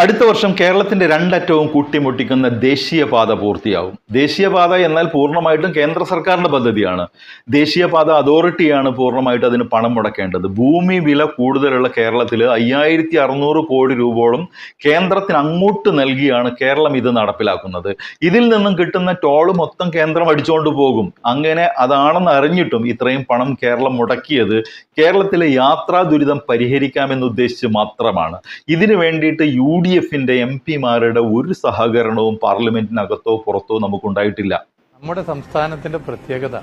അടുത്ത വർഷം കേരളത്തിന്റെ രണ്ടറ്റവും കൂട്ടിമുട്ടിക്കുന്ന ദേശീയപാത പൂർത്തിയാവും. ദേശീയപാത എന്നാൽ പൂർണമായിട്ടും കേന്ദ്ര സർക്കാരിന്റെ പദ്ധതിയാണ്. ദേശീയപാത അതോറിറ്റിയാണ് പൂർണമായിട്ട് അതിന് പണം മുടക്കേണ്ടത്. ഭൂമി വില കൂടുതലുള്ള കേരളത്തിൽ അയ്യായിരത്തി അറുന്നൂറ് കോടി രൂപയോളം കേന്ദ്രത്തിന് അങ്ങോട്ട് നൽകിയാണ് കേരളം ഇത് നടപ്പിലാക്കുന്നത്. ഇതിൽ നിന്നും കിട്ടുന്ന ടോൾ മൊത്തം കേന്ദ്രം അടിച്ചുകൊണ്ട് പോകും. അങ്ങനെ അതാണെന്ന് അറിഞ്ഞിട്ടും ഇത്രയും പണം കേരളം മുടക്കിയത് കേരളത്തിലെ യാത്രാ ദുരിതം പരിഹരിക്കാമെന്ന് ഉദ്ദേശിച്ച് മാത്രമാണ്. ഇതിനു വേണ്ടിയിട്ട് യു ഡി എഫിന്റെ എം പിമാരുടെ ഒരു സഹകരണവും പാർലമെന്റിനകത്തോ പുറത്തോ നമുക്കുണ്ടായിട്ടില്ല. നമ്മുടെ സംസ്ഥാനത്തിന്റെ പ്രത്യേകത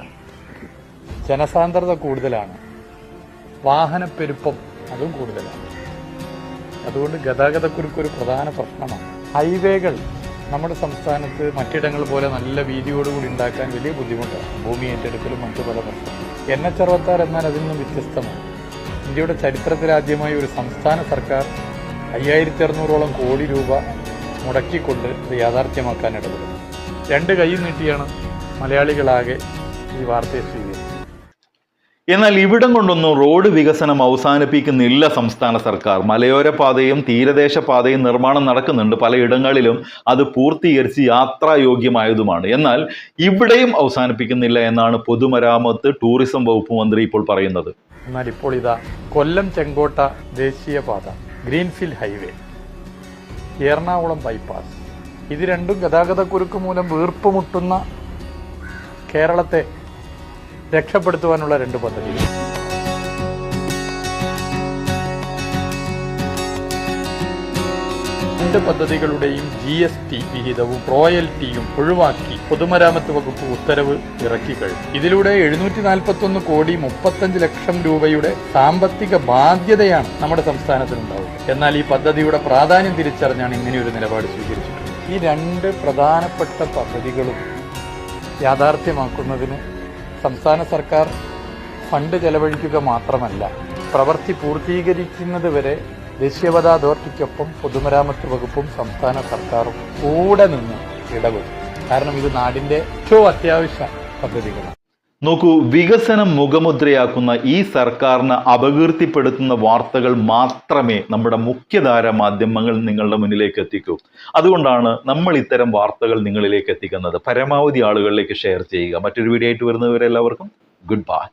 ജനസാന്ദ്രത കൂടുതലാണ്. വാഹനപ്പെരുപ്പം അതും കൂടുതലാണ്. അതുകൊണ്ട് ഗതാഗതക്കുരുക്ക് ഒരു പ്രധാന പ്രശ്നമാണ്. ഹൈവേകൾ നമ്മുടെ സംസ്ഥാനത്ത് മറ്റിടങ്ങൾ പോലെ നല്ല വീതിയോടുകൂടി ഉണ്ടാക്കാൻ വലിയ ബുദ്ധിമുട്ടാണ്. ഭൂമി ഏറ്റെടുക്കലും മറ്റു പല പ്രശ്നം എൻ എച്ച് അറുപത്താറ് എന്നാൽ അതിൽ നിന്നും വ്യത്യസ്തമാണ്. ഇന്ത്യയുടെ ചരിത്രത്തിലാദ്യമായി ഒരു സംസ്ഥാന സർക്കാർ അയ്യായിരത്തി അറുന്നൂറോളം കോടി രൂപ മുടക്കിക്കൊണ്ട് ഇത് യാഥാർത്ഥ്യമാക്കാൻ ഇടപെടും രണ്ട് കൈ നീട്ടിയാണ് മലയാളികളാകെ ഈ വാർത്തയെ സ്വീകരിച്ചത്. എന്നാൽ ഇവിടം കൊണ്ടൊന്നും റോഡ് വികസനം അവസാനിപ്പിക്കുന്നില്ല സംസ്ഥാന സർക്കാർ. മലയോര പാതയും തീരദേശ പാതയും നിർമ്മാണം നടക്കുന്നുണ്ട്. പലയിടങ്ങളിലും അത് പൂർത്തീകരിച്ച് യാത്രായോഗ്യമായതുമാണ്. എന്നാൽ ഇവിടെയും അവസാനിപ്പിക്കുന്നില്ല എന്നാണ് പൊതുമരാമത്ത് ടൂറിസം വകുപ്പ് മന്ത്രി ഇപ്പോൾ പറയുന്നത്. എന്നാൽ ഇപ്പോൾ ഇതാ കൊല്ലം ചെങ്കോട്ട ദേശീയപാത ഗ്രീൻഫീൽഡ് ഹൈവേ എറണാകുളം ബൈപ്പാസ്. ഇത് രണ്ടും ഗതാഗതക്കുരുക്ക് മൂലം വീർപ്പുമുട്ടുന്ന കേരളത്തെ രക്ഷപ്പെടുത്തുവാനുള്ള രണ്ട് പദ്ധതികൾ. രണ്ട് പദ്ധതികളുടെയും ജി എസ് ടി വിഹിതവും റോയൽറ്റിയും ഒഴിവാക്കി പൊതുമരാമത്ത് വകുപ്പ് ഉത്തരവ് ഇറക്കി കഴിഞ്ഞു. ഇതിലൂടെ എഴുന്നൂറ്റി നാൽപ്പത്തി ഒന്ന് കോടി മുപ്പത്തഞ്ച് ലക്ഷം രൂപയുടെ സാമ്പത്തിക ബാധ്യതയാണ് നമ്മുടെ സംസ്ഥാനത്തിനുണ്ടാവുക. എന്നാൽ ഈ പദ്ധതിയുടെ പ്രാധാന്യം തിരിച്ചറിഞ്ഞാണ് ഇങ്ങനെയൊരു നിലപാട് സ്വീകരിച്ചിട്ടുള്ളത്. ഈ രണ്ട് പ്രധാനപ്പെട്ട പദ്ധതികളും യാഥാർത്ഥ്യമാക്കുന്നതിന് സംസ്ഥാന സർക്കാർ ഫണ്ട് ചെലവഴിക്കുക മാത്രമല്ല പ്രവൃത്തി പൂർത്തീകരിക്കുന്നത് വരെ ദേശീയപാത അതോറിറ്റിക്കൊപ്പം പൊതുമരാമത്ത് വകുപ്പും സംസ്ഥാന സർക്കാരും കൂടെ നിന്ന് ഇടപെടും. കാരണം ഇത് നാടിന്റെ ഏറ്റവും അത്യാവശ്യ പദ്ധതികളാണ്. നോക്കൂ വികസനം മുഖമുദ്രയാക്കുന്ന ഈ സർക്കാരിനെ അപകീർത്തിപ്പെടുത്തുന്ന വാർത്തകൾ മാത്രമേ നമ്മുടെ മുഖ്യധാര മാധ്യമങ്ങൾ നിങ്ങളുടെ മുന്നിലേക്ക് എത്തിക്കൂ. അതുകൊണ്ടാണ് നമ്മൾ ഇത്തരം വാർത്തകൾ നിങ്ങളിലേക്ക് എത്തിക്കുന്നത്. പരമാവധി ആളുകളിലേക്ക് ഷെയർ ചെയ്യുക. മറ്റൊരു വീഡിയോ ആയിട്ട് വരുന്നവരെല്ലാവർക്കും ഗുഡ് ബൈ.